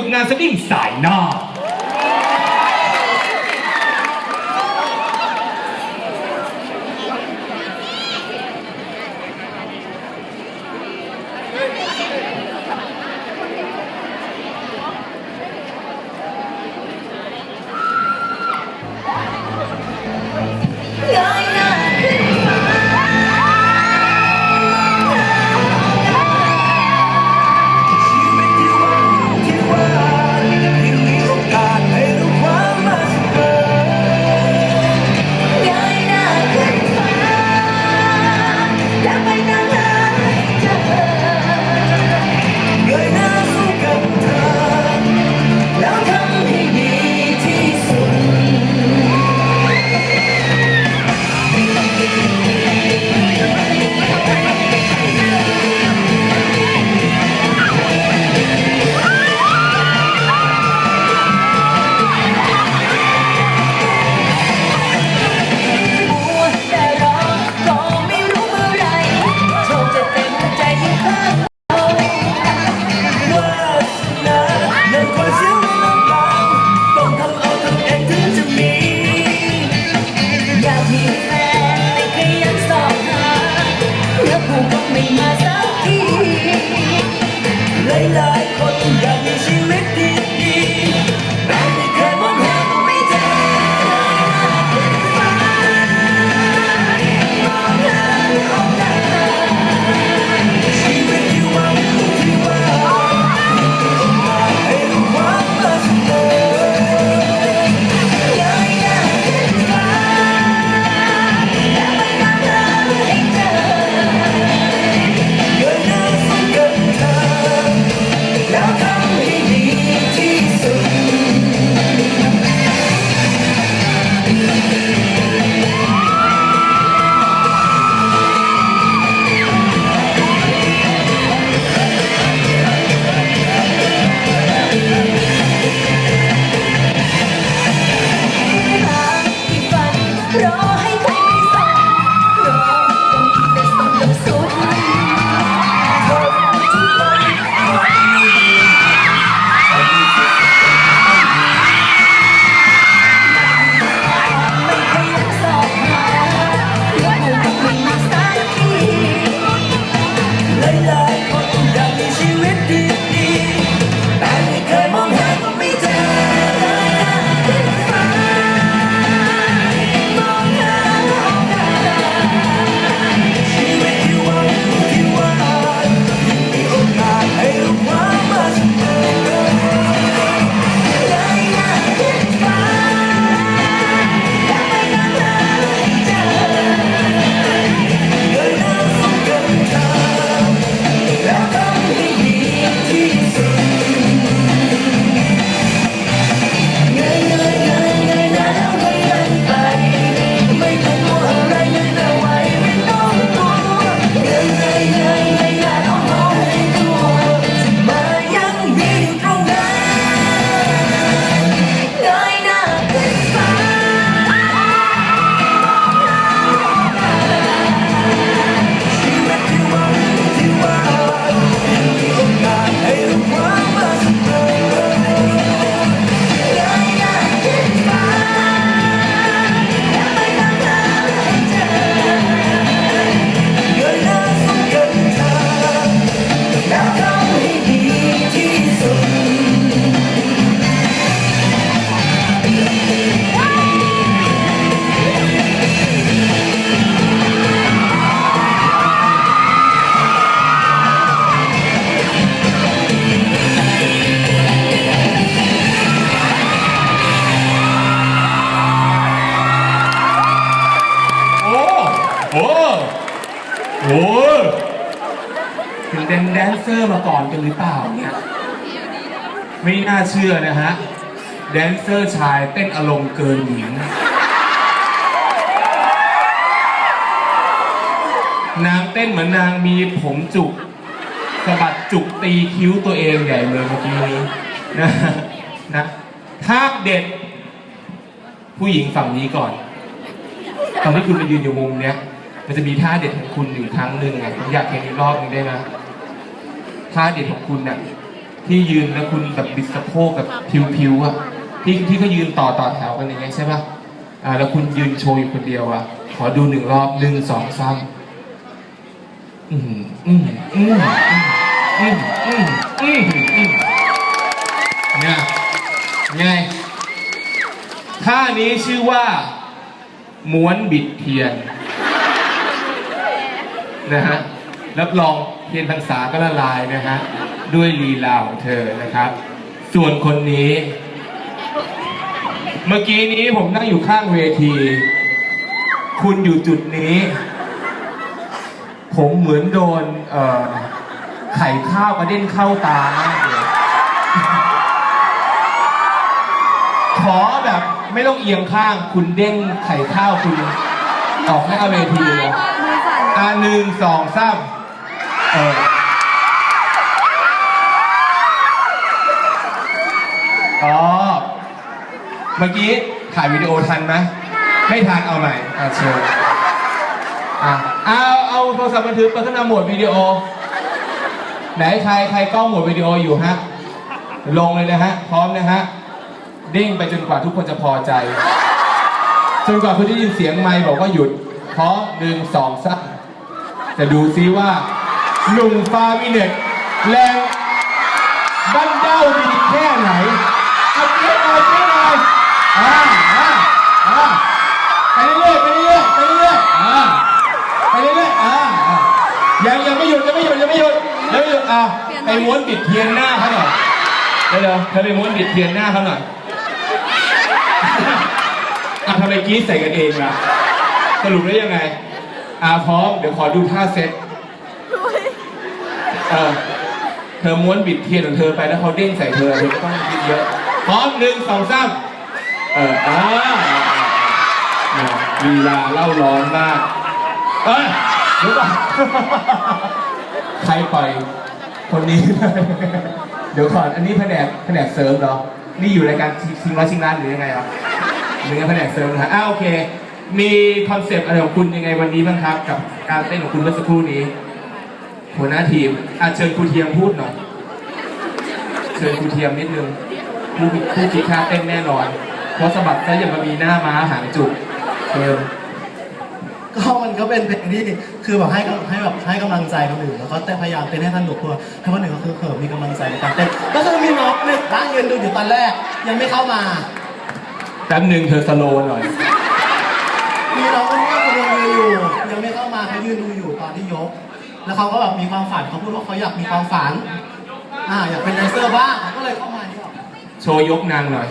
ึกงานสดิ้งสายหน้า็นแดนเซอร์มาก่อนกันหรือเปล่าเนี่ยไม่น่าเชื่อนะฮะ แดนเซอร์ชายเต้นอารมณ์เกินหญิง นางเต้นเหมือนนางมีผมจุกสะบัดจุกตีคิ้วตัวเองใหญ่เลยเมื่อกี้นี้นะนะท่าเด็ด ผู้หญิงฝั่งนี้ก่อน ตอนที่คุณไปยืนอยู่มุมเนี้ยมันจะมีท่าเด็ดของคุณอยู่ครั้งหนึ่งไงอยากเห็นอีกรอบนึงได้ไหม ท่าเด็ดของคุณน่ะที่ยืนแล้วคุณแบบบิดสะโพกกับผิวๆอะที่ที่ก็ยืนต่อต่อแถวกันอย่างเงี้ยใช่ป่ะอ่าแล้วคุณยืนโชว์อยู่คนเดียวอะขอดูหนึ่งรอบหนึ่งสองสามอืมอืมอืมอืมอืมอืมอืมเนี่ยไงท่านี้ชื่อว่าม้วนบิดเทียนนะฮะ รับรองเทียนพรรษาก็ละลายนะฮะด้วยลีลาของเธอนะครับ ส่วนคนนี้ เมื่อกี้นี้ผมนั่งอยู่ข้างเวที คุณอยู่จุดนี้ ผมเหมือนโดนเอ่อไข่ข้าวกระเด็นเข้าตามากเลยขอแบบไม่ต้องเอียงข้างคุณเด้งไข่ข้าวคุณออกหน้าเวทีเลยมือสั่นอ่าหนึ่งสองสาม เอออ๋อ เมื่อกี้ถ่ายวิดีโอทันไหมไม่ทันเอาใหม่อะเชิญอะเอาเอาโทรศัพท์บันทึกเปิดขึ้นมาโหมดวิดีโอ ไหนใครใครกล้องโหมดวิดีโออยู่ฮะ ลงเลยนะฮะ พร้อมนะฮะ ดิ้งไปจนกว่าทุกคนจะพอใจ จนกว่าคุณจะได้ยินเสียงไมค์บอกว่าหยุดพร้อมหนึ่งสองสามจะดูซิว่า หนุ่มฟามิเน็ตแรงบันเด้าดีแค่ไหนเอาเจ๊หน่อยเจ๊หน่อยอ่าอ่าอ่าไปเรื่อยๆไปเรื่อยๆไปเรื่อยๆอ่าไปเรื่อยๆอ่าอ่ายังยังไม่หยุดยังไม่หยุดยังไม่หยุดยังไม่หยุดอ่าไปม้วนบิดเทียนหน้าเขาหน่อยเดี๋ยวเดี๋ยวเธอไปม้วนบิดเทียนหน้าเขาหน่อยอะทำไมกรีดใส่กันเองล่ะสรุปได้ยังไงอ่าพร้อมเดี๋ยวขอดูท่าเซ็ต เออเธอม้วนบิดเทียนของเธอไปแล้วเขาเด้งใส่เธอเธอไม่ต้องคิดเยอะพร้อมหนึ่งสองสามเอออ่าลีลาเล่าร้อนมากเอ้ยเดี๋ยวก่อนใครปล่อยคนนี้ เดี๋ยวก่อนอันนี้แผนกแผนกเสริมเหรอ นี่อยู่รายการชิงร้อยชิงล้านหรือยังไงครับหรืองานแผนกเสริมนะฮะอ้าโอเค มีคอนเซปต์อะไรของคุณยังไงวันนี้บ้างครับ กับการเต้นของคุณเมื่อสักครู่นี้ หัวหน้าทีมอาเชิญครูเทียมพูดหน่อย เชิญครูเทียมนิดนึงผู้ผู้คิดท่าเต้นแน่นอน เพราะสะบัดซะอย่างมามีหน้าม้าหางจุกเชิญก็มันก็เป็นเพลงที่คือแบบให้กำให้แบบให้กำลังใจคนอื่นแล้วก็เต้นพยายามเต้นให้สนุกเพื่อให้คนอื่นก็คือเขิมมีกำลังใจในการเต้นก็คือมีน้องหนึ่งนั่งยืนดูอยู่ตอนแรก ยังไม่เข้ามาแป๊บหนึ่งเธอสโลว์หน่อย มีน้องคนนี้คนเดียวอยู่ยังไม่เข้ามาเขายืนดูอยู่ตอนที่ยก แล้วเขาก็แบบมีความฝันเขาพูดว่าเขาอยากมีความฝัน อ่าอยากเป็นแดนเซอร์บ้างเขาก็เลยเข้ามานี่หรอกโชว์ยกนางหน่อย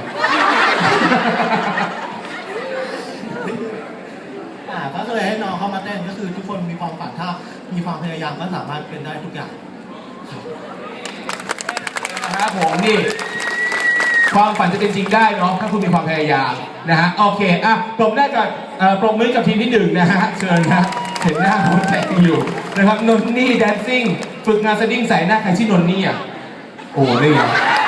อ่าก็เลยให้น้องเข้ามาเต้นก็คือทุกคนมีความฝันถ้ามีความพยายามก็สามารถเป็นได้ทุกอย่างนะครับผมนี่ ความฝันจะเป็นจริงได้เนาะถ้าคุณมีความพยายามนะฮะโอเคอะปรบหน้ากับเอ่อปรบมือกับทีมที่หนึ่งนะฮะเชิญนะเห็นหน้าคนแต่งอยู่ นะครับนนนี่แดนซิ่งฝึกงานสดิ้งใส่หน้าใครชื่อนนนี่อะโอ้นี่ะ